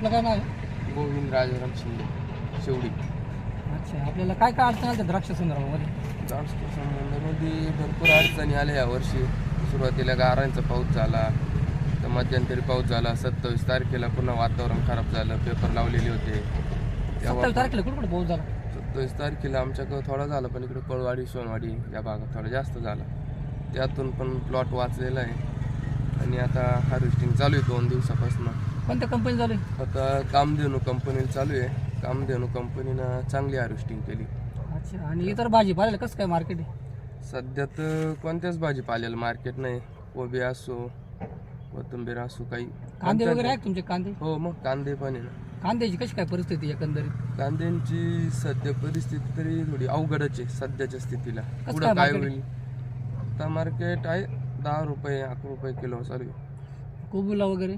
काय नाव आहे? गोविंद राजाराम शिंदे शेवडी. अच्छा आपल्याला काय काय अडचण आल्या द्राक्ष संदर्भामध्ये? द्राक्ष संबंधामध्ये भरपूर अडचणी आल्या यावर्षी सुरुवातीला गारांचा पाऊस झाला तर मध्यंतरी पाऊस झाला. सत्तावीस तारखेला पुन्हा वातावरण खराब झालं पेपर लावलेले होते. तेव्हा सत्तावीस तारखेला कुठं कुठं पाऊस झाला? सत्तावीस तारखेला आमच्याकडं थोडा झाला पण इकडे कळवाडी सोनवाडी या भागात थोडा जास्त झाला. त्यातून पण प्लॉट वाचलेला आहे. आणि आता हार्वेस्टिंग चालू आहे दोन दिवसापासून. कोणत्या कंपनी चालू आहे? आता कामधेनू कंपनीला चालू आहे. कामधेनू कंपनीनं चांगली हार्वेस्टिंग केली. अच्छा आणि इतर भाजीपाल्याला कसं काय मार्केट आहे? सध्या तर कोणत्याच भाजीपाल्याला मार्केट नाही. कोबी असो कोथिंबीर असो काही. कांदे वगैरे आहेत तुमचे कांदे? हो मग कांदे पण आहे ना. कांद्याची कशी काय परिस्थिती आहे एकंदरीत? कांद्यांची सध्या परिस्थिती तरी थोडी अवघडच आहे सध्याच्या स्थितीला. कसं पुढं काय काय market होईल? आता मार्केट आहे दहा रुपये अकरा रुपये किलो चालू आहे. कोबुला वगैरे?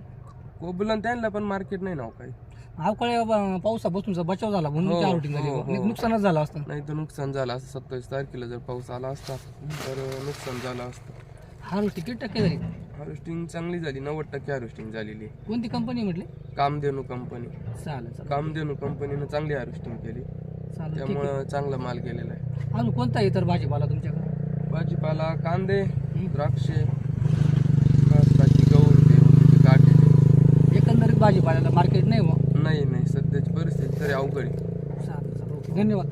कोबुलन त्यांना पण मार्केट नाही ना हो काही. अवकाळी पावसापासून तुमचा बचाव झाला म्हणून हो, त्या रुटीन झाली हो, नाही. नुकसानच झालं असतं. नाही तर नुकसान झालं असतं. सत्तावीस तारखेला जर पाऊस आला असता तर नुकसान झालं असतं. हार्वेस्टिंग किती टक्के झाली? हार्वेस्टिंग चांगली झाली. नव्वद टक्के हार्वेस्टिंग झालेली. आहे. कोणती कंपनी म्हटली? कामधेनू कंपनी चालेल चालेल. कामधेनू कंपनीनं चांगली हार्वेस्टिंग केली. चालेल ठीक आहे. त्यामुळं चांगला माल गेलेला आहे. अजून कोणता इतर भाजीपाला तुमच्याकडे? भाजीपाला कांदे द्राक्षे भाजीपाल्याला मार्केट नाही मग नाही नाही. सध्याची परिस्थिती तरी अवघड आहे. चालेल चालेल. ओके धन्यवाद.